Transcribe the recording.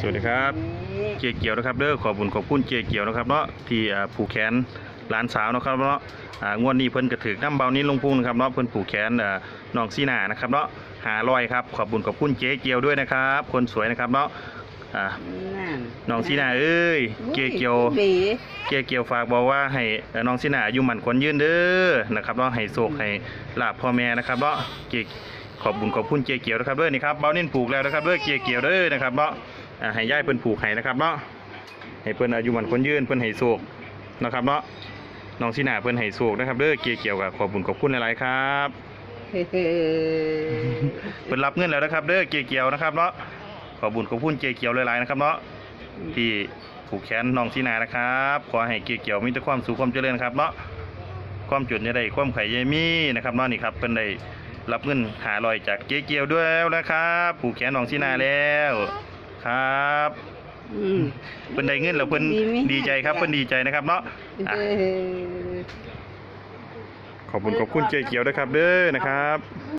สวัสดีครับเจเกียวนะครับเด้อขอบคุญขอบคุณเจเกียวนะครับเนาะที่อ่าผูกแขนหลานสาวนะครับเนาะอ่างวดนี้เพิ่นกระถือน้ำเบานี้ลงพุงนะครับเนาะเพิ่นผูกแขนอ่าน้องซีนานะครับเนาะหาลอยครับขอบคุญขอบคุณเจเกียวด้วยนะครับ คนสวยนะครับเนาะอ่านั่นน้องซีนาเอ้ยเจเกียวบีเจเกียวฝากบอกว่าให้เอ่อน้องซีนาอายุหมันคนยืนเด้อนะครับเนาะให้โศกให้ลาบพ่อแม่นะครับเนาะเจ ขอบคุญขอบคุณเจเกียวนะครับเด้อนี่ครับเบานิ่นผูกแล้วนะครับเด้อเจเกียวเด้อนะครับเนาะอ่าให้ย่ายเพิ่นผูกให้นะครับเนาะให้เพิ่นอายุมันคนยืนเพิ่นให้โศกนะครับเนาะน้องสินาเพิ่นให้โศกนะครับเด้อเกี่ยวเกี่ยวกับขอบคุญขอบคุณหลายๆครับเฮ้เพิ่นรับเงินแล้วนะครับเด้อเกี่ยวเกี่ยวนะครับเนาะขอบคุญขอบคุณเกี่ยวเกี่ยวหลายๆนะครับเนาะที่ผูกแขนน้องสินานะครับขอให้เกี่ยวเกี่ยวมีแต่ความสุขความเจริญครับเนาะความจุดจะได้ความไข่ยายมีนะครับเนาะนี่ครับเพิ่นได้ รับเงินหาลอยจากเกี่ยวเกี่ยวด้วยแล้วนะครับผูกแขนน้องสินาแล้วครับอืมเพิ่นได้เงินแล้วเพิ่นดีใจครับเพิ่นดีใจนะครับเนาะอะเออขอบคุณขอบคุณเจเขียวด้วยครับเด้อนะครับ